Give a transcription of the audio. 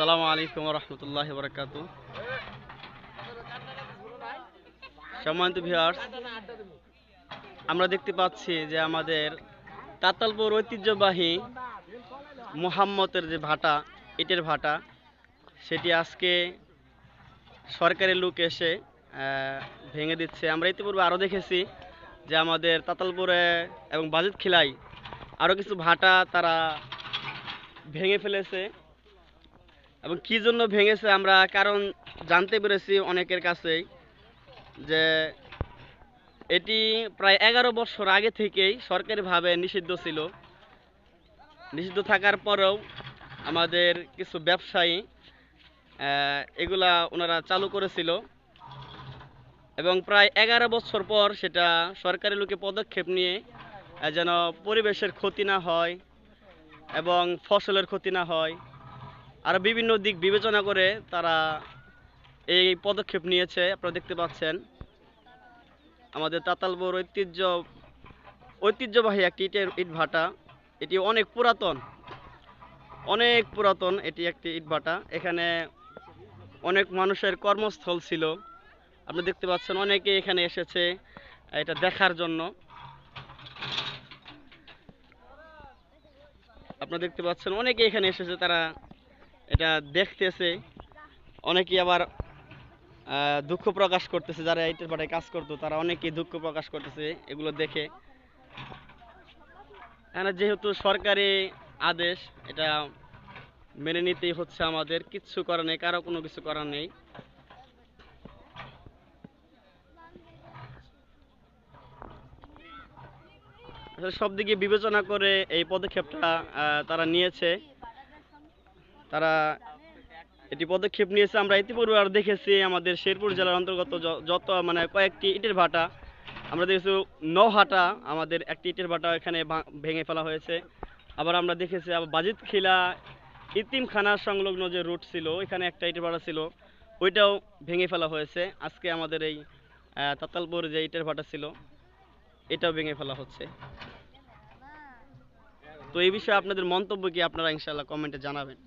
আসসালামু আলাইকুম রহমতুল্লাহ বরকাত সম্মানিত ভিউয়ার্স আমরা দেখতে পাচ্ছি যে আমাদের তাতালপুর ঐতিহ্যবাহী মোহাম্মতের যে ভাটা, ইটের ভাটা, সেটি আজকে সরকারি লোক এসে ভেঙে দিচ্ছে। আমরা ইতিপূর্বে আরও দেখেছি যে আমাদের তাতালপুরে এবং বাজিত খিলাই আরও কিছু ভাটা তারা ভেঙে ফেলেছে। এবং কি জন্য ভেঙেছে আমরা কারণ জানতে পেরেছি অনেকের কাছেই যে এটি প্রায় এগারো বছর আগে থেকেই সরকারিভাবে নিষিদ্ধ ছিল। নিষিদ্ধ থাকার পরেও আমাদের কিছু ব্যবসায়ী এগুলা ওনারা চালু করেছিল এবং প্রায় এগারো বছর পর সেটা সরকারি লোকে পদক্ষেপ নিয়ে যেন পরিবেশের ক্ষতি না হয় এবং ফসলের ক্ষতি না হয়। আরও বিভিন্ন দিক বিবেচনা করে তারা এই পদক্ষেপ নিয়েছে, আপনারা দেখতে পাচ্ছেন। আমাদের তাতালপুর ঐতিহ্য, ঐতিহ্যবাহী একটি ইটের ইট ভাটা এটি অনেক পুরাতন অনেক পুরাতন এটি একটি ইট ভাটা এখানে অনেক মানুষের কর্মস্থল ছিল। আপনি দেখতে পাচ্ছেন অনেকে এখানে এসেছে এটা দেখার জন্য। আপনারা দেখতে পাচ্ছেন অনেকে এখানে এসেছে, তারা এটা দেখতেছে। অনেকেই আবার দুঃখ প্রকাশ করতেছে, যারা এইটার বাড়ায় কাজ করতো, তারা অনেকেই দুঃখ প্রকাশ করতেছে এগুলো দেখে। এখানে যেহেতু সরকারি আদেশ, এটা মেনে নিতেই হচ্ছে আমাদের কিচ্ছু করার নেই, কারও কোনো কিছু করার নেই। সব দিকে বিবেচনা করে এই পদক্ষেপটা তারা নিয়েছে। তারা এটি পদক্ষেপ নিয়েছে। আমরা ইতিপূর্বে আর দেখেছি আমাদের শেরপুর জেলার অন্তর্গত যত মানে কয়েকটি ইটের ভাটা, আমরা দেখেছি নহাটা আমাদের একটি ইটের ভাটা এখানে ভেঙে ফেলা হয়েছে। আবার আমরা দেখেছি আবার বাজিত খিলা ইতিমখানা সংলগ্ন যে রুট ছিল, এখানে একটা ইটের ভাটা ছিল, ওইটাও ভেঙে ফেলা হয়েছে। আজকে আমাদের এই তাতালপুর যে ইটের ভাটা ছিল, এটাও ভেঙে ফেলা হচ্ছে। তো এই বিষয়ে আপনাদের মন্তব্য কি আপনারা ইনশাল্লাহ কমেন্টে জানাবেন।